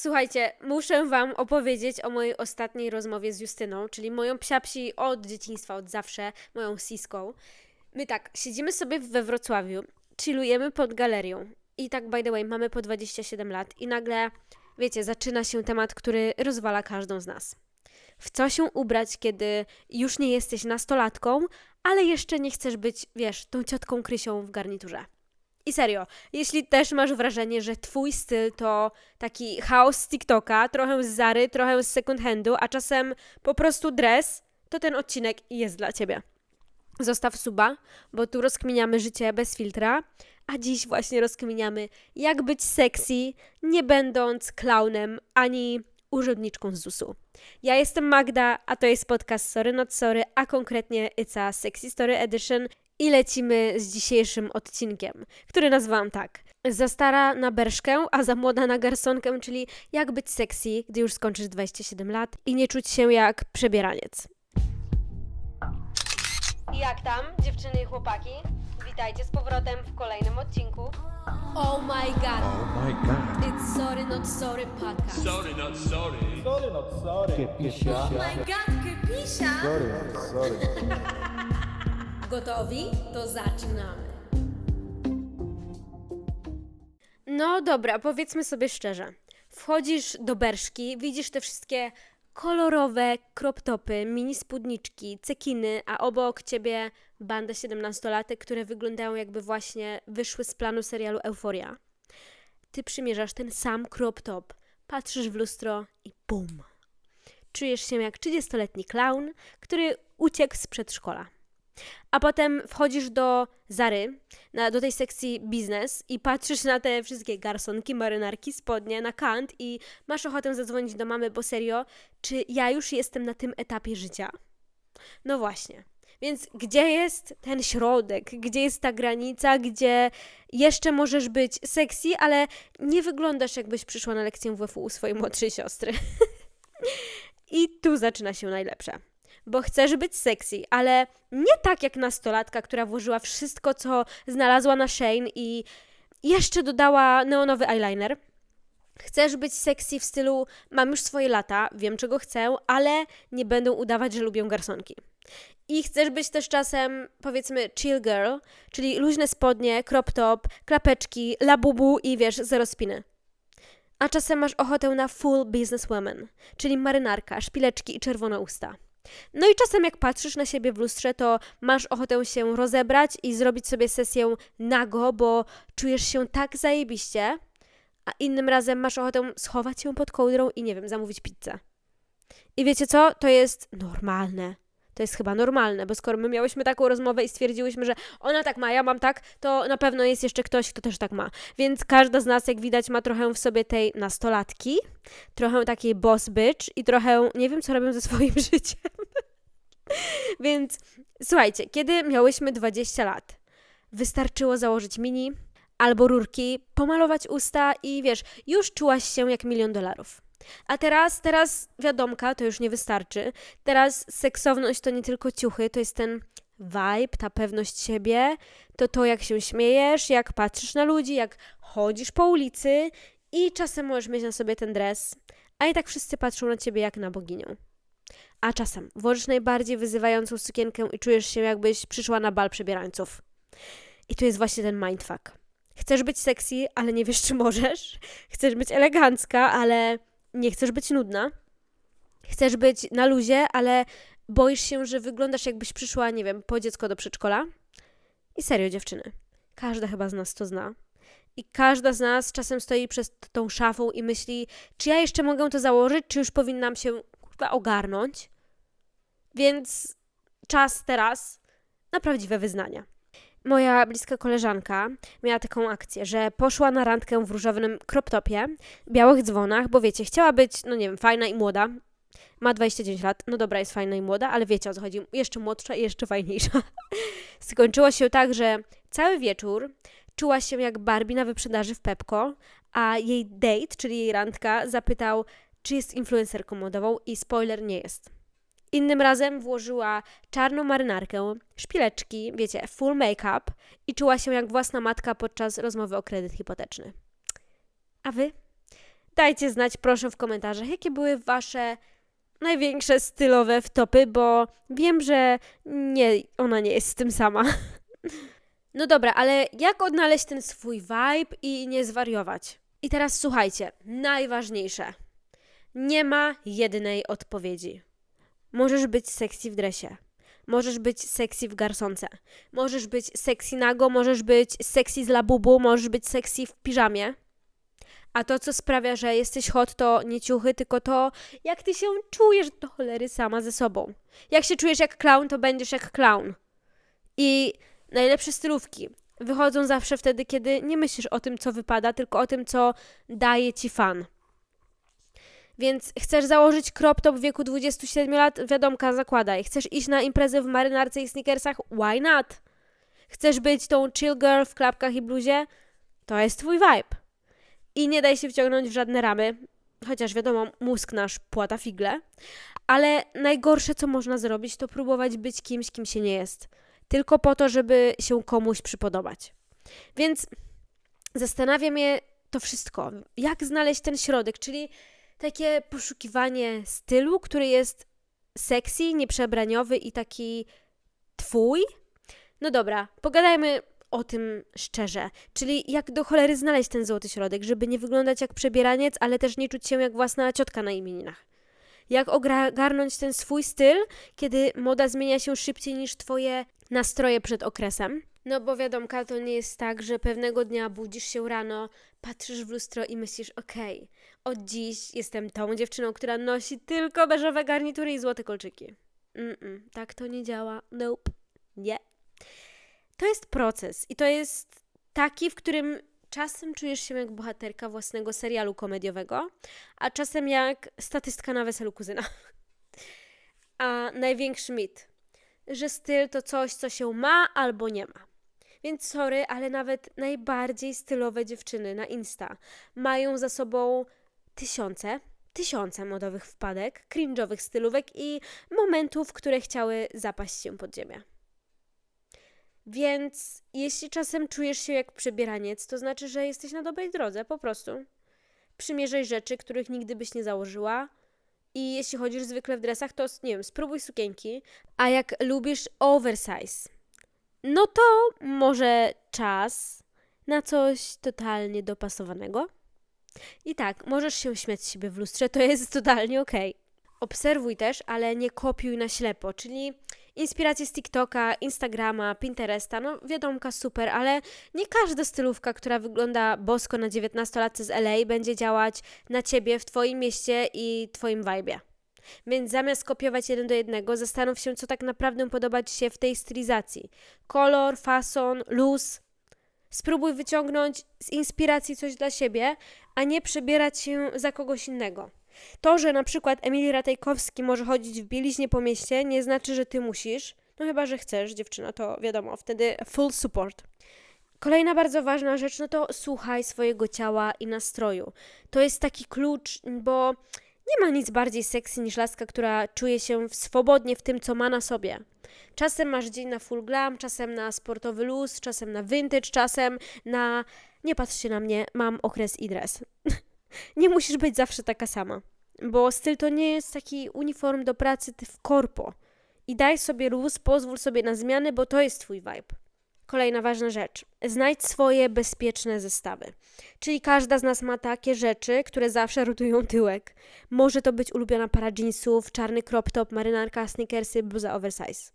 Słuchajcie, muszę Wam opowiedzieć o mojej ostatniej rozmowie z Justyną, czyli moją psiapsi od dzieciństwa, od zawsze, moją siską. My tak, siedzimy sobie we Wrocławiu, chillujemy pod galerią i tak, by the way, mamy po 27 lat i nagle, wiecie, zaczyna się temat, który rozwala każdą z nas. W co się ubrać, kiedy już nie jesteś nastolatką, ale jeszcze nie chcesz być, wiesz, tą ciotką Krysią w garniturze. I serio, jeśli też masz wrażenie, że twój styl to taki chaos z TikToka, trochę z Zary, trochę z second handu, a czasem po prostu dres, to ten odcinek jest dla ciebie. Zostaw suba, bo tu rozkminiamy życie bez filtra, a dziś właśnie rozkminiamy, jak być sexy, nie będąc klaunem ani urzędniczką z ZUS-u. Ja jestem Magda, a to jest podcast Sorry Not Sorry, a konkretnie It's a Sexy Story Edition i lecimy z dzisiejszym odcinkiem, który nazwałam tak. Za stara na berszkę, a za młoda na garsonkę, czyli jak być sexy, gdy już skończysz 27 lat i nie czuć się jak przebieraniec. Jak tam, dziewczyny i chłopaki? Witajcie z powrotem w kolejnym odcinku. Oh my god, Oh my god. it's Sorry Not Sorry podcast. Sorry, not sorry. Sorry, not sorry. Oh my god, kypisia! Sorry, not sorry. Gotowi? To zaczynamy. No dobra, powiedzmy sobie szczerze. Wchodzisz do Berszki, widzisz te wszystkie kolorowe crop topy, mini spódniczki, cekiny, a obok ciebie banda 17-latek, które wyglądają jakby właśnie wyszły z planu serialu Euforia. Ty przymierzasz ten sam crop top, patrzysz w lustro i bum. Czujesz się jak 30-letni clown, który uciekł z przedszkola. A potem wchodzisz do Zary, na, do tej sekcji biznes i patrzysz na te wszystkie garsonki, marynarki, spodnie na kant i masz ochotę zadzwonić do mamy, bo serio, czy ja już jestem na tym etapie życia? No właśnie. Więc gdzie jest ten środek? Gdzie jest ta granica, gdzie jeszcze możesz być sexy, ale nie wyglądasz jakbyś przyszła na lekcję WF u swojej młodszej siostry? I tu zaczyna się najlepsze bo chcesz być sexy, ale nie tak jak nastolatka, która włożyła wszystko, co znalazła na Shane i jeszcze dodała neonowy eyeliner. Chcesz być sexy w stylu mam już swoje lata, wiem czego chcę, ale nie będę udawać, że lubię garsonki. I chcesz być też czasem, powiedzmy, chill girl, czyli luźne spodnie, crop top, klapeczki, labubu i wiesz, zero spiny. A czasem masz ochotę na full businesswoman, czyli marynarka, szpileczki i czerwone usta. No i czasem jak patrzysz na siebie w lustrze, to masz ochotę się rozebrać i zrobić sobie sesję nago, bo czujesz się tak zajebiście, a innym razem masz ochotę schować się pod kołdrą i nie wiem, zamówić pizzę. I wiecie co? To jest normalne. To jest chyba normalne, bo skoro my miałyśmy taką rozmowę i stwierdziłyśmy, że ona tak ma, ja mam tak, to na pewno jest jeszcze ktoś, kto też tak ma. Więc każda z nas, jak widać, ma trochę w sobie tej nastolatki, trochę takiej boss bitch i trochę nie wiem, co robią ze swoim życiem. Więc słuchajcie, kiedy miałyśmy 20 lat, wystarczyło założyć mini albo rurki, pomalować usta i wiesz, już czułaś się jak milion dolarów. A teraz, teraz wiadomka, to już nie wystarczy. Teraz seksowność to nie tylko ciuchy, to jest ten vibe, ta pewność siebie, to to jak się śmiejesz, jak patrzysz na ludzi, jak chodzisz po ulicy i czasem możesz mieć na sobie ten dres, a i tak wszyscy patrzą na ciebie jak na boginię. A czasem włożysz najbardziej wyzywającą sukienkę i czujesz się jakbyś przyszła na bal przebierańców. I tu jest właśnie ten mindfuck. Chcesz być sexy, ale nie wiesz, czy możesz. Chcesz być elegancka, ale nie chcesz być nudna. Chcesz być na luzie, ale boisz się, że wyglądasz jakbyś przyszła, nie wiem, po dziecko do przedszkola. I serio, dziewczyny. Każda chyba z nas to zna. I każda z nas czasem stoi przed tą szafą i myśli, czy ja jeszcze mogę to założyć, czy już powinnam się ogarnąć. Więc czas teraz na prawdziwe wyznania. Moja bliska koleżanka miała taką akcję, że poszła na randkę w różowym kroptopie, białych dzwonach, bo wiecie, chciała być, no nie wiem, fajna i młoda. Ma 29 lat, no dobra, jest fajna i młoda, ale wiecie o co chodzi, jeszcze młodsza i jeszcze fajniejsza. Skończyło się tak, że cały wieczór czuła się jak Barbie na wyprzedaży w Pepko, a jej date, czyli jej randka, zapytał, czy jest influencerką modową i spoiler, nie jest. Innym razem włożyła czarną marynarkę, szpileczki, wiecie, full make-up i czuła się jak własna matka podczas rozmowy o kredyt hipoteczny. A wy? dajcie znać proszę w komentarzach, jakie były wasze największe stylowe wtopy, bo wiem, że nie, ona nie jest z tym sama. No dobra, ale jak odnaleźć ten swój vibe i nie zwariować? I teraz słuchajcie, najważniejsze. Nie ma jednej odpowiedzi. Możesz być sexy w dresie. Możesz być sexy w garsonce. Możesz być sexy nago, możesz być sexy z labubu, możesz być sexy w piżamie. A to, co sprawia, że jesteś hot, to nie ciuchy, tylko to, jak ty się czujesz do cholery sama ze sobą. Jak się czujesz jak clown, to będziesz jak clown. I najlepsze stylówki wychodzą zawsze wtedy, kiedy nie myślisz o tym, co wypada, tylko o tym, co daje ci fan. Więc chcesz założyć crop top w wieku 27 lat? Wiadomka, zakładaj. Chcesz iść na imprezę w marynarce i sneakersach? Why not? Chcesz być tą chill girl w klapkach i bluzie? To jest twój vibe. I nie daj się wciągnąć w żadne ramy, chociaż wiadomo, mózg nasz płata figle, ale najgorsze, co można zrobić, to próbować być kimś, kim się nie jest. Tylko po to, żeby się komuś przypodobać. Więc zastanawia mnie to wszystko. Jak znaleźć ten środek, czyli takie poszukiwanie stylu, który jest sexy, nieprzebraniowy i taki twój? No dobra, pogadajmy o tym szczerze. Czyli jak do cholery znaleźć ten złoty środek, żeby nie wyglądać jak przebieraniec, ale też nie czuć się jak własna ciotka na imieninach. Jak ogarnąć ten swój styl, kiedy moda zmienia się szybciej niż twoje nastroje przed okresem? No bo wiadomka, to nie jest tak, że pewnego dnia budzisz się rano, patrzysz w lustro i myślisz, okej, od dziś jestem tą dziewczyną, która nosi tylko beżowe garnitury i złote kolczyki. Mm-mm, tak to nie działa. Nope. Nie. To jest proces i to jest taki, w którym czasem czujesz się jak bohaterka własnego serialu komediowego, a czasem jak statystka na weselu kuzyna. A największy mit, że styl to coś, co się ma albo nie ma. Więc sorry, ale nawet najbardziej stylowe dziewczyny na Insta mają za sobą tysiące, tysiące modowych wpadek, cringe'owych stylówek i momentów, które chciały zapaść się pod ziemię. Więc jeśli czasem czujesz się jak przebieraniec, to znaczy, że jesteś na dobrej drodze, po prostu. Przymierzaj rzeczy, których nigdy byś nie założyła. I jeśli chodzisz zwykle w dresach, to nie wiem, spróbuj sukienki. A jak lubisz oversize, no to może czas na coś totalnie dopasowanego. I tak, możesz się śmiać z siebie w lustrze, to jest totalnie okej. Obserwuj też, ale nie kopiuj na ślepo, czyli inspiracje z TikToka, Instagrama, Pinteresta, no wiadomka super, ale nie każda stylówka, która wygląda bosko na 19-latce z LA będzie działać na ciebie w twoim mieście i twoim vibe'ie. Więc zamiast kopiować jeden do jednego, zastanów się, co tak naprawdę podoba Ci się w tej stylizacji. Kolor, fason, luz. Spróbuj wyciągnąć z inspiracji coś dla siebie, a nie przebierać się za kogoś innego. To, że na przykład Emil Ratajkowski może chodzić w bieliźnie po mieście, nie znaczy, że ty musisz. No chyba, że chcesz, dziewczyna, to wiadomo, wtedy full support. Kolejna bardzo ważna rzecz, no to słuchaj swojego ciała i nastroju. To jest taki klucz, bo nie ma nic bardziej sexy niż laska, która czuje się swobodnie w tym, co ma na sobie. Czasem masz dzień na full glam, czasem na sportowy luz, czasem na vintage, czasem na... Nie patrzcie na mnie, mam okres i dres. nie musisz być zawsze taka sama. Bo styl to nie jest taki uniform do pracy w korpo. I daj sobie luz, pozwól sobie na zmiany, bo to jest twój vibe. Kolejna ważna rzecz. Znajdź swoje bezpieczne zestawy. Czyli każda z nas ma takie rzeczy, które zawsze rotują tyłek. Może to być ulubiona para jeansów, czarny crop top, marynarka, sneakersy, bluza oversize.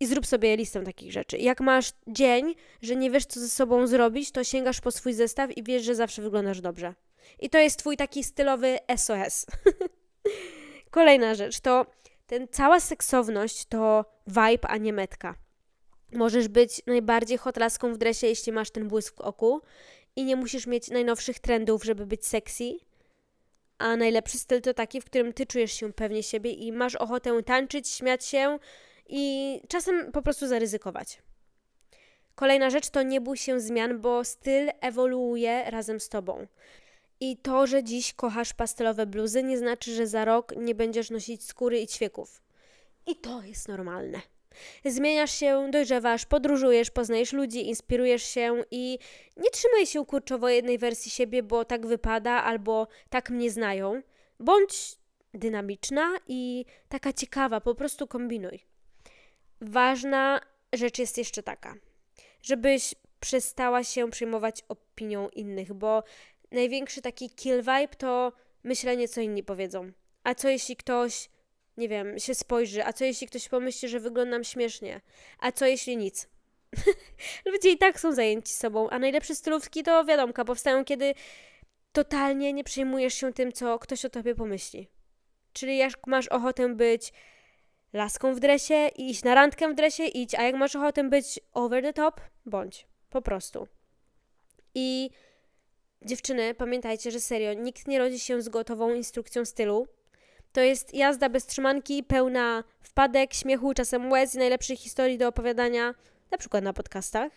I zrób sobie listę takich rzeczy. Jak masz dzień, że nie wiesz, co ze sobą zrobić, to sięgasz po swój zestaw i wiesz, że zawsze wyglądasz dobrze. I to jest twój taki stylowy SOS. Kolejna rzecz to ten cała seksowność to vibe, a nie metka. Możesz być najbardziej hotlaską w dresie, jeśli masz ten błysk w oku i nie musisz mieć najnowszych trendów, żeby być sexy. A najlepszy styl to taki, w którym ty czujesz się pewnie siebie i masz ochotę tańczyć, śmiać się i czasem po prostu zaryzykować. Kolejna rzecz to nie bój się zmian, bo styl ewoluuje razem z tobą. I to, że dziś kochasz pastelowe bluzy, nie znaczy, że za rok nie będziesz nosić skóry i ćwieków. I to jest normalne. Zmieniasz się, dojrzewasz, podróżujesz, poznajesz ludzi, inspirujesz się i nie trzymaj się kurczowo jednej wersji siebie, bo tak wypada albo tak mnie znają. Bądź dynamiczna i taka ciekawa, po prostu kombinuj. Ważna rzecz jest jeszcze taka, żebyś przestała się przejmować opinią innych, bo największy taki kill vibe to myślenie, co inni powiedzą. A co jeśli ktoś, nie wiem, się spojrzy? A co jeśli ktoś pomyśli, że wyglądam śmiesznie? A co jeśli nic? Ludzie i tak są zajęci sobą, a najlepsze stylówki to wiadomka, powstają kiedy totalnie nie przejmujesz się tym, co ktoś o tobie pomyśli. Czyli jak masz ochotę być laską w dresie iść na randkę w dresie, idź, a jak masz ochotę być over the top, bądź. Po prostu. I dziewczyny, pamiętajcie, że serio, nikt nie rodzi się z gotową instrukcją stylu. To jest jazda bez trzymanki, pełna wpadek, śmiechu, czasem łez i najlepszych historii do opowiadania, na przykład na podcastach.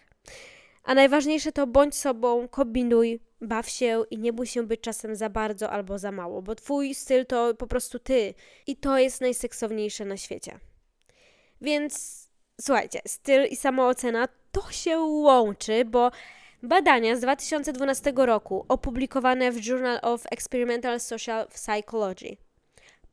A najważniejsze to bądź sobą, kombinuj, baw się i nie bój się być czasem za bardzo albo za mało, bo twój styl to po prostu ty i to jest najseksowniejsze na świecie. Więc słuchajcie, styl i samoocena to się łączy, bo badania z 2012 roku opublikowane w Journal of Experimental Social Psychology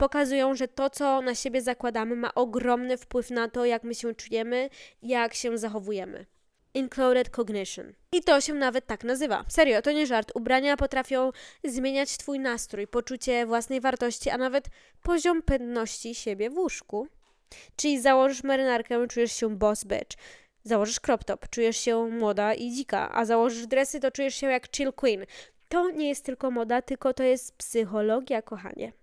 pokazują, że to, co na siebie zakładamy, ma ogromny wpływ na to, jak my się czujemy, jak się zachowujemy. Included cognition. I to się nawet tak nazywa. Serio, to nie żart. Ubrania potrafią zmieniać Twój nastrój, poczucie własnej wartości, a nawet poziom pewności siebie w łóżku. Czyli założysz marynarkę, czujesz się boss bitch. Założysz crop top, czujesz się młoda i dzika, a założysz dresy, to czujesz się jak chill queen. To nie jest tylko moda, tylko to jest psychologia, kochanie.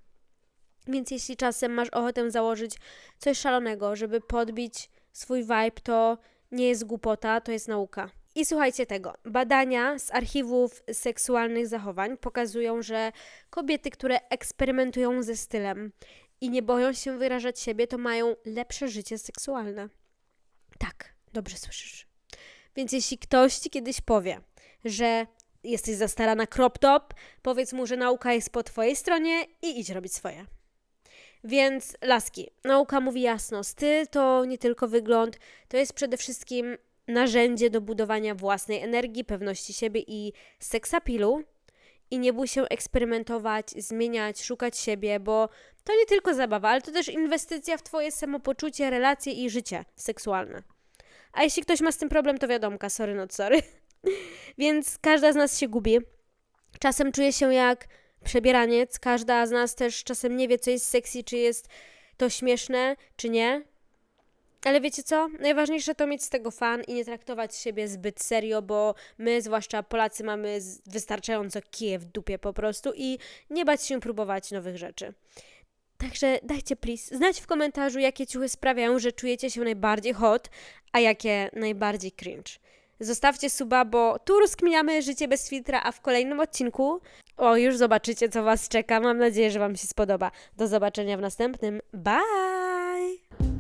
Więc jeśli czasem masz ochotę założyć coś szalonego, żeby podbić swój vibe, to nie jest głupota, to jest nauka. I słuchajcie tego. Badania z archiwów seksualnych zachowań pokazują, że kobiety, które eksperymentują ze stylem i nie boją się wyrażać siebie, to mają lepsze życie seksualne. Tak, dobrze słyszysz. Więc jeśli ktoś ci kiedyś powie, że jesteś za stara na crop top, powiedz mu, że nauka jest po twojej stronie i idź robić swoje. Więc laski, nauka mówi jasno, styl to nie tylko wygląd, to jest przede wszystkim narzędzie do budowania własnej energii, pewności siebie i seksapilu. I nie bój się eksperymentować, zmieniać, szukać siebie, bo to nie tylko zabawa, ale to też inwestycja w Twoje samopoczucie, relacje i życie seksualne. A jeśli ktoś ma z tym problem, to wiadomka, sorry not sorry. Więc każda z nas się gubi. Czasem czuje się jak przebieraniec. Każda z nas też czasem nie wie, co jest sexy, czy jest to śmieszne, czy nie. Ale wiecie co? Najważniejsze to mieć z tego fan i nie traktować siebie zbyt serio, bo my, zwłaszcza Polacy, mamy wystarczająco kije w dupie po prostu i nie bać się próbować nowych rzeczy. Także dajcie please znać w komentarzu, jakie ciuchy sprawiają, że czujecie się najbardziej hot, a jakie najbardziej cringe. Zostawcie suba, bo tu rozkminiamy życie bez filtra, a w kolejnym odcinku o, już zobaczycie, co Was czeka. Mam nadzieję, że Wam się spodoba. Do zobaczenia w następnym. Bye!